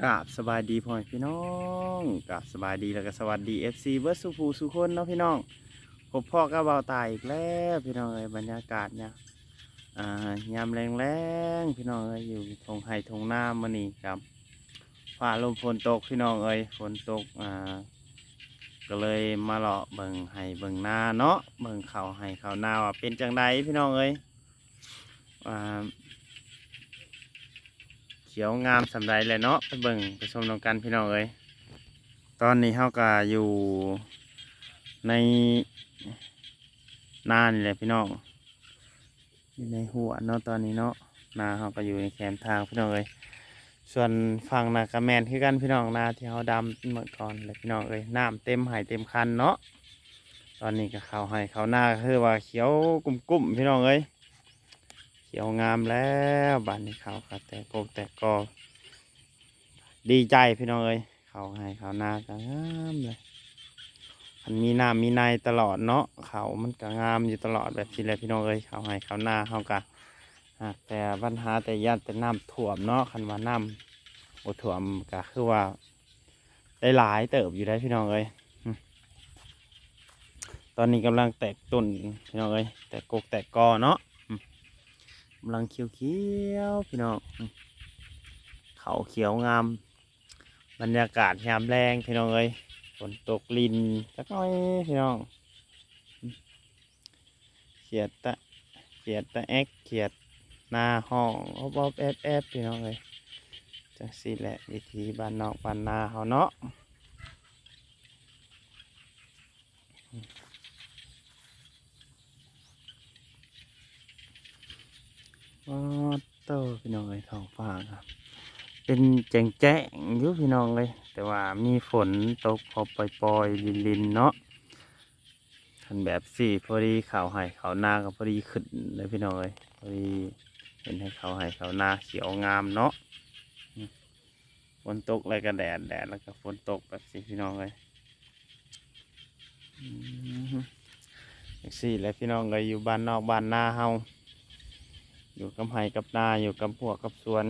กราบสบายดีพ่อพี่น้องกราบสบายดีแล้วก็สวัสดีเอฟซีเบิร์ดสุภูสุคนเนาะพี่น้องพบพ่อก็เบาตายอีกแล้วพี่น้องเอ้ยบรรยากาศเนี่ยอ่ายามแรงแรงๆพี่น้องเอ้ยอยู่ทงไห่ทงหน้ามานี่ครับฝ่าลมฝนตกพี่น้องเอ้ยฝนตกอ่าก็เลยมาเลาะเบิ่งไห่เบิ่งหน้าเนาะเบิ่งเขาไห่เขาหน้าว่าเป็นจังไดพี่น้องเอ้ยอ่า ขียวงามสำไรเลยเนาะไปเบิ่งไปชมนำกันพี่น้องเอ้ยตอนนี้เฮาก็อยู่ในนานี่แหละพี่น้องอยู่ในหัวเนาะตอนนี้เนาะนาเฮาก็อยู่ในแคมทางพี่น้องเอ้ยส่วนฝั่งนากระแมนคือกันพี่น้องนาที่เฮาดำเมื่อก่อนเลยพี่น้องเอ้ยน้ำเต็มหายเต็มคันเนาะตอนนี้ก็เขาให้เขาหน้าคือว่าเขียวกุ้มๆพี่น้องเอ้ย ขียวงามแล้วบ้านนี้เขาก็แต่โกกแต่กอดีใจพี่น้องเอ้ยเขาให้เขาหน้าก็งามเลยมันมีน้ำมีในตลอดเนาะเขามันก็งามอยู่ตลอดแบบนี้แหละพี่น้องเอ้ยเขาให้เขาหน้าเขาก็แต่ปัญหาแต่ยันแต่น้ำท่วมเนาะคันว่าน้ำโอท่วมก็คือว่าได้หลายเติบอยู่ได้พี่น้องเอ้ยตอนนี้กำลังแตกต้นพี่น้องเอ้ยแตกกกแตกกอเนาะ กำลังเขียวเขียวพี่น้องเขาเขียวงาม บรรยากาศยามแรงพี่น้องเอ้ยฝนตกลินสักหน่อยพี่น้องเขียดตะเขียดตะแอกเขียดหน้าห้องอบอบแอบแอบพี่น้องเอ้ยจังสิแหละวิธีบ้านนอกบ้านนาเขาเนาะ อ๋อโตพี่น้องเอ้ยท้องฟ้าครับ เป็นแจ้งแจ้งอยู่พี่น้องเลย แต่ว่ามีฝนตกพอปล่อยๆลินๆเนาะทันแบบสี่พอดีเขาวให้เขาวหน้าก็พอดีขึ้นเลยพี่น้องเลยพอดีเห็นให้เขาวให้เขาวหน้าเขียวงามเนาะฝนตกอะไรก็แดดแดดแล้วก็ฝนตกแบบสี่พี่น้องเลยสี่แล้วพี่น้องเลยอยู่บ้านนอกบ้านนาเฮา อยู่กับไห้กับนาอยู่กับพวกกับสวน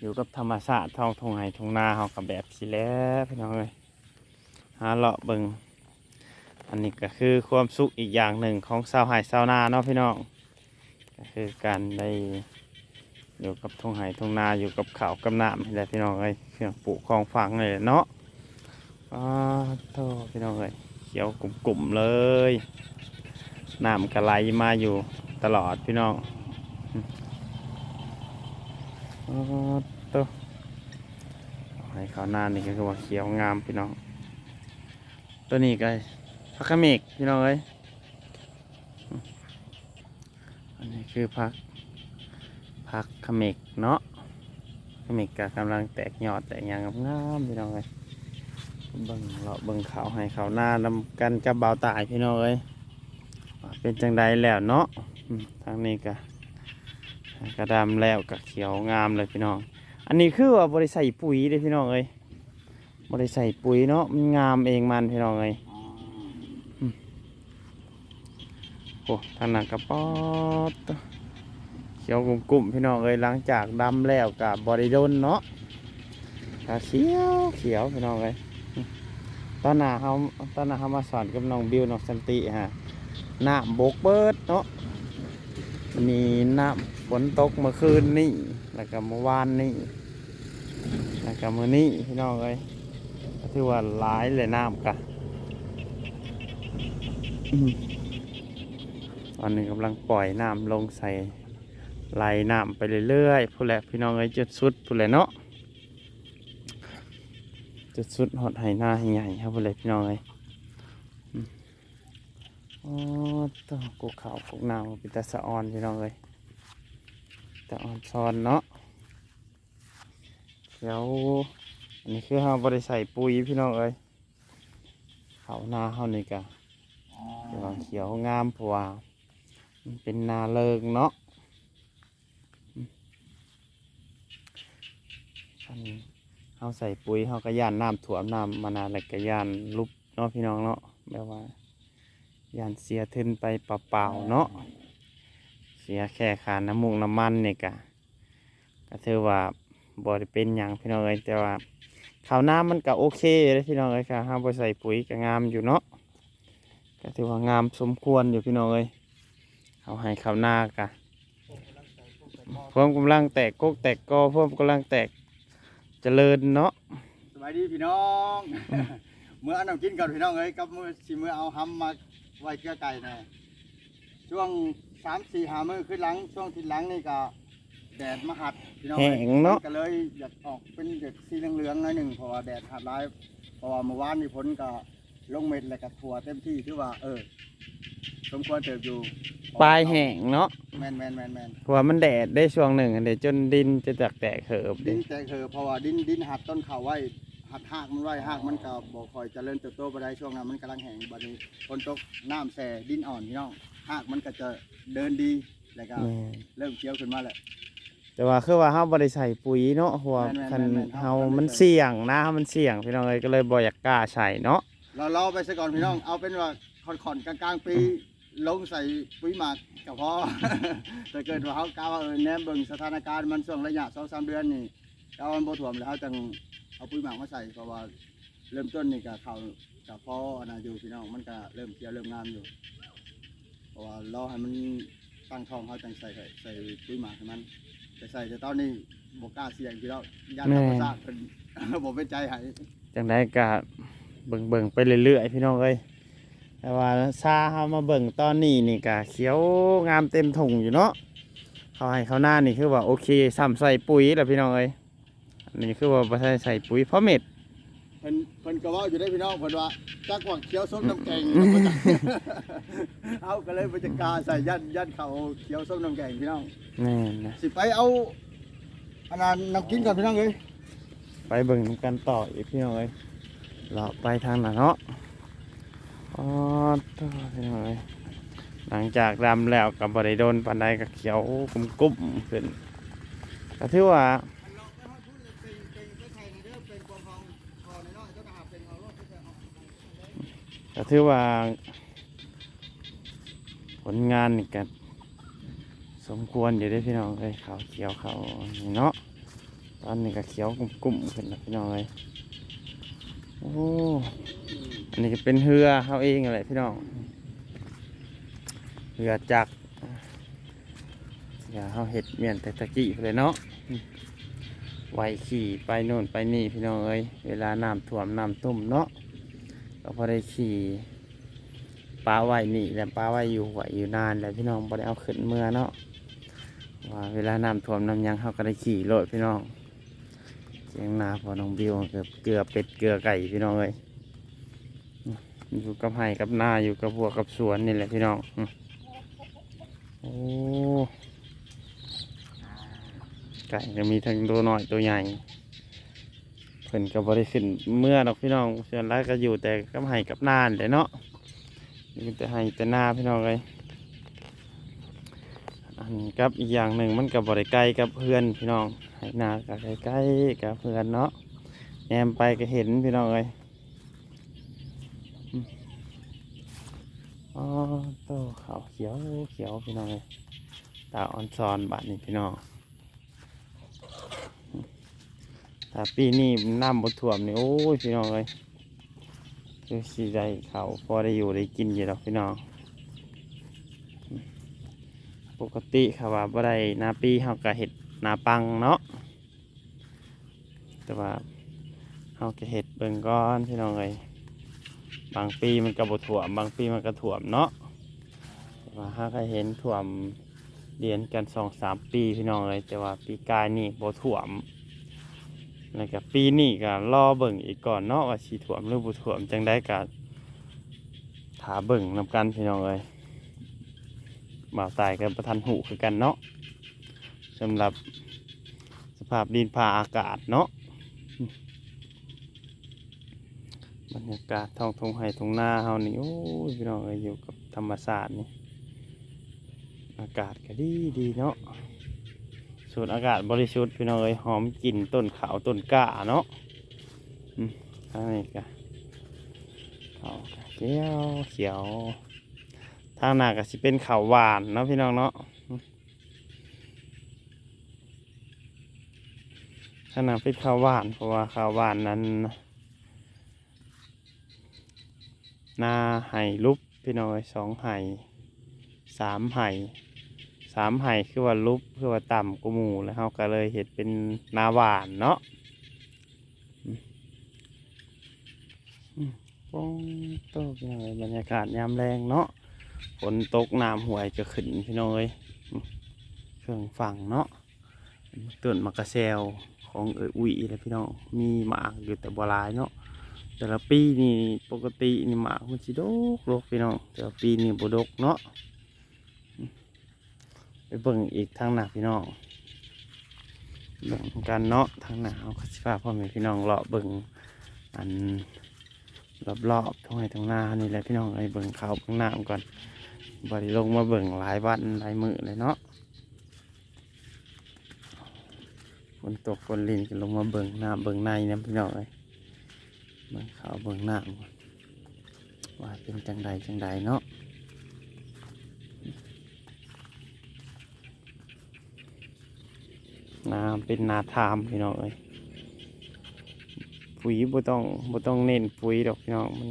อยู่กับธรรมชาติท้องทงไห้ทงนาเฮากับแบบที่แล้วพี่น้องเอ้ยหาเลาะเบิงอันนี้ก็คือความสุขอีกอย่างหนึ่งของชาวไห้ชาวนาเนาะพี่น้องก็คือการได้อยู่กับทงไห้ทงนาอยู่กับเขาวกับน้ำนี่แหละพี่น้องเอ้ยเครื่องปลูกของฝังเลยเนาะอ้าโธ่พี่น้องเอ้ยเขียวกลุ่มๆเลยน้ำกระไหลมาอยู่ ตลอดพี่น้องตัวให้เขาหน้านี่ก็คือว่าเขียวงามพี่น้อง ตัวนี้ก็พักขมิกพี่น้องเอ้ยอันนี้คือพักพักขมิกเนาะขมิกก็กำลังแตกยอดแตกยางงามพี่น้องเอ้ยเบิ่งเลาะเบิ่งเขาให้เขาหน้านำกันกับเบาตายพี่น้องเอ้ยเป็นจังใดแล้วเนาะ ทางนี้ก็กระดำแล้วกับเขียวงามเลยพี่น้อง อันนี้คือว่าบริใส่ปุ๋ยเลยพี่น้องเอ้ยบริใส่ปุ๋ยเนาะมันงามเองมันพี่น้องเอ้ยอืมโอ้ทางหนังกระป๋อดเขียวกลุ่มๆพี่น้องเอ้ยหลังจากดำแล้วกับบริโดนเนาะก็เขียวเขียวพี่น้องเอ้ยตอนหน้าเขาตอนหน้าเขามาสอนกับน้องบิวน้องสันติฮะหน้าบกเบิดเนาะ วันนี้น้ำฝนตกเมื่อคืนนี่ แล้วก็เมื่อวานนี่แล้วก็มื่อนี้พี่น้องเอ้ยถือว่าหลายเลยน้ำกะอืมตอนนี้กำลังปล่อยน้ำลงใส่ไหลน้ำไปเรื่อยๆผู้แหละพี่น้องเอ้ยจุดสุดผู้แหละเนาะจุดสุดหอดไหหน้าใหญ่ครับผู้แหละพี่น้องเอ้ย อ๋อตัวกูขาวกูนาวเป็นตาสะออนพี่น้องเลยตาออนซอนเนาะเขียวอันนี้คือเราบริใส่ปุ๋ยพี่น้องเอ้ยเขาวนาเขานี่กะเดี๋ยวเขียวงามเพราะว่ามันเป็นนาเลิงเนาะอันนี้เขาใส่ปุ๋ยเขาก็ย่านน้ำถ่วมน้ำมานานแล้วก็ย่านลุบเนาะพี่น้องเนาะแบบว่า ยานเสียทึนไปเปล่าๆเนาะเสียแค่ค่าน้ำมูกน้ำมันนี่กะก็ถือว่าบ่ได้เป็นหยังพี่น้องเอ้ยแต่ว่าข้าวหน้ามันก็โอเคเลยพี่น้องเอ้ยค่ะห้าบ่ใส่ปุ๋ยก็งามอยู่เนาะก็ถือว่างามสมควรอยู่พี่น้องเอ้ยเอาให้ข้าวหน้ากะเพิ่มกำลังแตกกกแตกกอเพิ่มกำลังแตกเจริญเนาะสบายดีพี่น้อง เมื่ออันน้ำกินก่อนพี่น้องเอ้ยกับมือสิมือเอาหำมา ไว้เกลือไก่แน่ช่วงสามสี่หามือขึ้นหลัง ช่วงทิศหลังนี่ก็แดดมาหัดพี่น้องแห้อ้ยงเนาะ ก็เลยอยากออกเป็นเด็ดสีเหลืองๆหน่อยหนึ่งเพราะว่าแดดหัดร้ายเพราะว่าเมื่อวานนี่ฝนก็ลงเม็ดแล้วก็ถั่วเต็มที่ถือว่า เออ สมควรเติบอยู่ปลายแห้งเนาะแมนแมนแมนแมนเพราะว่ามันแดดได้ช่วงหนึ่งอันเดี๋ยวจนดินจะจักแตกเหิบดิดินแต่คือเพราะว่าดินดินหัดต้นเขาไว้ หัดหากมันไว้หากมันก็บ่ค่อยเจริญเติบโตไปได้ช่วงนั้นมันกำลังแห้งบัดนี้ฝนตกน้ำแส่ดินอ่อนพี่น้องหากมันก็จะเดินดีแล้วก็แม่นเริ่มเคี้ยวขึ้นมาแล้วแต่ว่าคือว่าเฮาบ่ได้ใส่ปุ๋ยเนาะเพราะว่าแม่นๆคันแม่นๆเฮาเฮามันบ่ได้ใส่เสี่ยงนะเฮามันเสี่ยงพี่น้องเอ้ยก็เลยบ่อยากกล้าใส่เนาะเรารอไปซะก่อนพี่น้องเอาเป็นว่าค่อนๆกลางๆปีลงใส่ปุ๋ยหมักก็พอ แต่เกิดว่าเขากล่าวว่าเออแนมเบิ่งสถานการณ์มันช่วงระยะ2-3เดือนนี่กาวมันบ่ท่วมแล้วเขาจัง เอาปุ๋ยหมักมาใส่เพราะว่าเริ่มต้นนี่ก็เขาก็พออนนอยู่พี่น้องมันก็เริ่มเคี้ยวเริ่มงามอยู่ เพราะว่ารอให้มันตั้งท้องเขาจังใส่ใส่ปุ๋ยหมักให้มันแต่ใส่แต่ตอนนี้บกล้าเสี่ยงพี่แล้วยันธรรมชาติเป็นผมเป็นใจใหายจังไดก็เบิ่งๆไปเรื่อยๆพี่น้องเอ้ยแต่ว่าซาเฮามาเบิ่งตอนนี้นี่ก็เขียวงามเต็มถุงอยู่เนาะเขาให้เขาหน้านี่คือว่าโอเคซ้ำใส่ปุ๋ยแล้วพี่น้องเอ้ย นนี้คือว่าบ่ได้ใส่ปุ๋ยเพราะเม็ดเพิ่นเพิ่นก็เว่าอยู่ได้พี่น้องเพิ่นว่าจักว่าเขียวส้มน้ำแกงเอาก็เลยบรรยากล้าใส่ยันยันเขาเขียวส้มน้ำแกงพี่น้องแน่นนะสิไปเอาอันนั้นน้ำกินก่อนพี่น้องเลยไปเบิ่งกันต่ออีกพี่น้องเอ้ยเราไปทางไหนเนาะอ๋อต่อพี่น้องเอ้ยหลังจากดำแล้วกับบริโดนปันไดกับเขียวกุ้มๆขึ้นก็ถือว่า ก็ ถือว่า ผลงานนี่ก็สมควรอยู่ได้พี่น้องเอ้ยขาวเขียวเขาเนาะตอนนี้ก็เขียวกลุ่มๆขึ้นแล้วพี่น้องเอ้ยโอ้อันนี้ก็เป็นเรือเขาเองอะไรพี่น้องเรือจักอย่าเขาเห็ดเมียนแต่ตะกี้เลยเนาะไว้ขี่ไปโน่นไปนี่พี่น้องเอ้ยเวลาน้ำท่วมน้ำตุ่มเนาะ ก็พอได้ขี่ปลาไหวนี่แหละปลาไหวอยู่ไหวอยู่นานแล้วพี่น้องพอได้เอาขึ้นเมื่อเนาะว่าเวลาน้ำท่วมน้ำยังเขาก็ได้ขี่โลดพี่น้องเจียงนาพอน้องบิวเกือบเกลือเป็ดเกลือไก่พี่น้องเลยอยู่กับไห่กับนาอยู่กับบัวกับสวนนี่แหละพี่น้องโอ้ไก่ก็มีทั้งตัวน้อยตัวใหญ่ พิ่นก็บ่ได้ขึ้นเมื่อดอกพี่น้องส่วนหลายก็อยู่แต่กับไห้กับนานแหละเนาะมีแต่ไห้แต่นาพี่น้องเลยอันกับอีกอย่างหนึ่งมันก็บ่ได้ใกลกับเพื่อนพี่น้องไห้นาก็ใกล้ๆกับเพื่อนเนาะแนมไปก็เห็นพี่น้องเลยอ๋อโตขาวเขียวเขียวพี่น้องเลยตาอ่อนซอนบาดนี้พี่น้อง ถ้าปีนี้น้ำบท่วมนี่โอ้ยพี่น้องเลยคือสีได้เขาพอได้อยู่ได้กินอยู่แล้วพี่น้อง ปกติค่ะว่าบ่ได้หนาปีเฮาก็เห็ดหนาปังเนาะแต่ว่าเฮาก็เห็ดเบิ่งก้อนพี่น้องเลยบางปีมันก็บ่ท่วม บางปีมันก็ท่วมเนาะแต่ว่าเฮาก็เห็นท่วมเรียนกันสองสามปีพี่น้องเลยแต่ว่าปีกายนี่บ่ท่วม แล้วก็ปีนี้ก็รอเบิ่งอีกก่อนเนาะว่าสิถ่วมหรือบ่ถ่วมจังได้ก็ถาเบิ่งนำกันพี่น้องเอ้ยบ่าวตายกันประทันหูคือกันเนาะสำหรับสภาพดินผ่าอากาศเนาะบรรยากาศท้องทงไห่ทุ่งนาเฮานี่โอ้ยพี่น้องเอ้ยอยู่กับธรรมชาสตินี่อากาศก็ดีดีเนาะ สูดอากาศบริสุทธิ์พี่น้องเอ้ยหอมกลิ่นต้นขาวต้นกล้าเนาะอืมทางนี้ก็ขาเขียวเขียว ทางหน้าก็สิเป็นขาวหวานเนาะพี่น้องเนาะขนาดเป็นข้าวหวานเพราะว่าข้าวหวานนั้นนาไห่ลุบพี่น้อยสองไห่สามไห่ สามไห่คือว่าลุบคือว่าต่ำกว่าหมูแล้วเขาก็เลยเห็ดเป็นนาหวานเนาะป้องตกเลยบรรยากาศยามแรงเนาะฝนตกน้ำห่วยจะขึ้นพี่น้อยเครื่องฟังเนาะต้นมะกะแซวของเอ๋ยอุ้ยเลยพี่น้องมีหมากอยู่แต่บัวลายเนาะแต่ละปีนี่ปกตินี่หมากมันสิดกดกพี่น้องแต่ว่าปีนี้บ่ดกเนาะ เบิ่งอีกทางหนาพี่น้องเบิ่งกันเนาะทางหนาเอาสิพาพ่อแม่พี่น้องเลาะเบิ่งอันรอบๆท้องไร่ท้องนานี่แหละพี่น้องไอ้เบิ่งเขาเบิ่งน้ำก่อนบ่ได้ลงมาเบิ่งหลายวันหลายมือเลยเนาะฝนตกฝนลินก็ลงมาเบิ่งหน้าเบิ่งในนะพี่น้องเลยเบิ่งเขาเบิ่งหน้าก่อนว่าเป็นจังใดจังใดเนาะ นาเป็นนาทามพี่น้องเอ้ยปุ๋ยบ่ต้องบ่ต้องเน้นปุ๋ยดอกพี่น้องมัน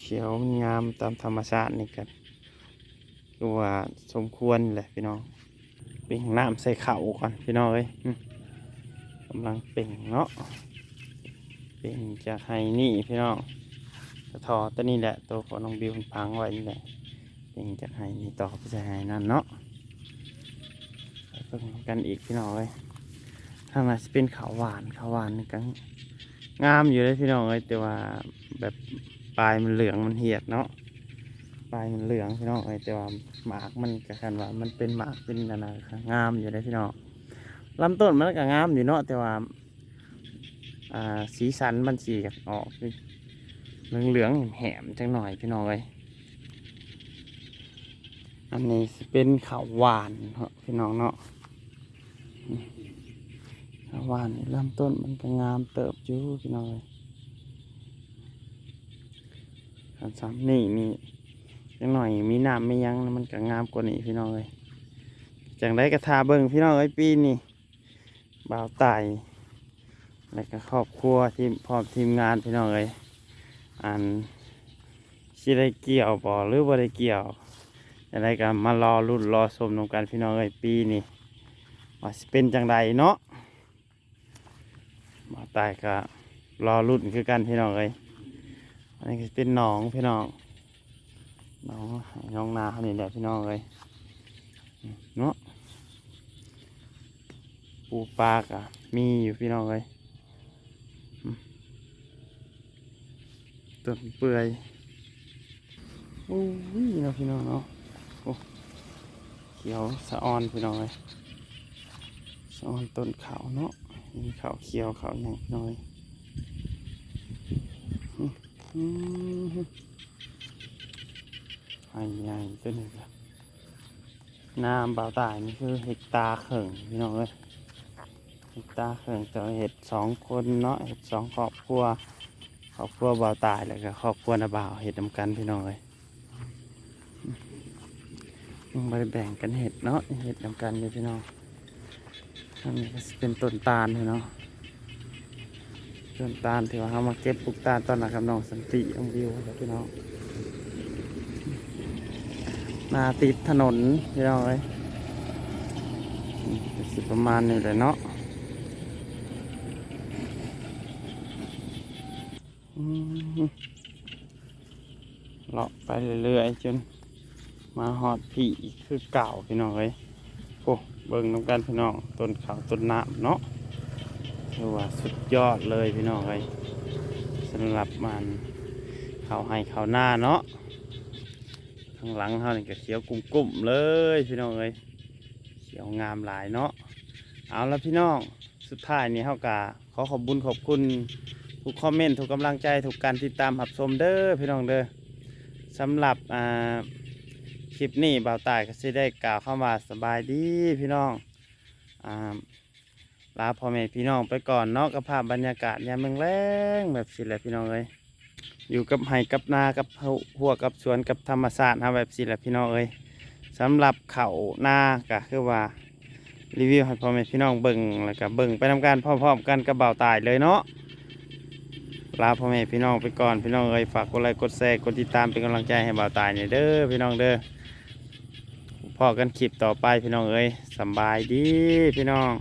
เขียวมันงามตามธรรมชาตินี่กันคือว่าสมควรแหละพี่น้องเป่งน้ำใส่เข่าก่อนพี่น้องเอ้ยกำลังเป่งเนาะเป่งจะให้นี่พี่น้องกระทอตัวนี้แหละตัวของน้องบิวมันพังไว้นี่แหละเป่งจะให้นี่ต่อไปจะให้นั่นเนาะ เพิ่งกันอีกพี่น้องเอ้ยข้างในจะเป็นขาวหวานขาวหวานนี่ก็งามอยู่เลยพี่น้องเอ้ยแต่ว่าแบบปลายมันเหลืองมันเหียดเนาะปลายมันเหลืองพี่น้องเอ้ยแต่ว่าหมากมันกะคันว่ามันเป็นหมากเป็นนานาคงามอยู่เลยพี่น้องลำต้นมันก็งามอยู่เนาะแต่ว่าสีสันมันสีออกเหลืองเหลืองแหมๆจังหน่อยพี่น้องเอ้ย อันนี้สิเป็นข้าวหวานเนาะพี่น้องเนาะข้าวหวานนี่ลำต้นมันก็งามเติบอยู่พี่น้องเอ้ยอันซ้ำนี่นี่จังหน่อยมีน้ำไม่ยั้งมันก็งามกว่านี้พี่น้องเลยจังได้กระทาเบิ่งพี่น้องเอ้ยปีนี้บ่าวไต่และก็ครอบครัวทีมพร้อมทีมงานพี่น้องเอ้ยอันสิได้เกี่ยวบ่หรือบ่ได้เกี่ยว อะไรก็มารอรุ่นรอชมนำกันพี่น้องเอ้ยปีนี้ว่าสิเป็นจังใดเนาะบ่าวไต่ก็รอรุ่นคือกันพี่น้องเอ้ยอันนี้เป็นหนองพี่น้องน้องน้องนาเขานี่แหละพี่น้องเลยเนาะปูปลากอะมีอยู่พี่น้องเลยอืมต้นเปื่อยโอ้ยเนาะพี่น้องเนาะ เขียวสะออนพี่น้อยสะออนต้นเขาวเนาะมีเขาวเขียวเขาวหยังพี่น้อยอืมอืมไอ้ใหญ่ตัวนี้ครับน้ำเบาตายนี่คือเห็ดตาเข่งพี่น้องเอ้ยเห็ดตาเข่งจะเห็ดสองคนเนาะเห็ดสองครอบครัวครอบครัวเบาตายแล้วก็ครอบครัวนาบ่าวเห็ดนำกันพี่น้องเอ้ย ไม่ได้แบ่งกันเห็ดเนาะเห็ดนำกันอยู่พี่น้องอันนี้ก็เป็นต้นตาลพี่น้องต้นตาลที่ว่าเขามาเก็บปลูกตาลตอนนั้นกับน้องสันติองวิวครับพี่น้องมาติดถนนพี่น้องเอ้ยสิประมาณนี้แหละเนาะเลาะไปเรื่อยๆจน มาหอดผีคือเก่าพี่น้องเอ้ยโอ้เบิ่งน้ำกันพี่น้องต้นเขาวต้นน้ำเนาะคือว่าสุดยอดเลยพี่น้องเอ้ยสำหรับมันเขาให้เขาหน้าเนาะข้างหลังเขาเนี่ก็เขียวกุ้มๆเลยพี่น้องเอ้ยเขียวงามหลายเนาะเอาละพี่น้องสุดท้ายนี่เขากะขอขอบบุญขอบคุณทุกคอมเมนต์ทุกกำลังใจทุกการติดตามหับชมเด้อพี่น้องเด้อสำหรับอ่า คลิปนี้บ่าวตายก็สิได้กล่าวเข้ามาสบายดีพี่น้องอ่าลาพ่อแม่พี่น้องไปก่อนเนาะกับภาพบรรยากาศยามเมืองแรงแบบสิแหละพี่น้องเอ้ยอยู่กับไห่กับนากับหัวกับสวนกับธรรมศาสตร์นะแบบสิแหละพี่น้องเอ้ยสำหรับเขาน้ากะคือว่ารีวิวให้พ่อแม่พี่น้องเบิ่งแล้วก็เบิ่งไปทำการพร้อมๆกันกับบ่าวตายเลยเนาะลาพ่อแม่พี่น้องไปก่อนพี่น้องเอ้ยฝากกดไลค์กดแชร์กดติดตามเป็นกำลังใจให้บ่าวตายหน่อยเด้อพี่น้องเด้อ พอกันคลิปต่อไปพี่น้องเอ้ยสบายดีพี่น้อง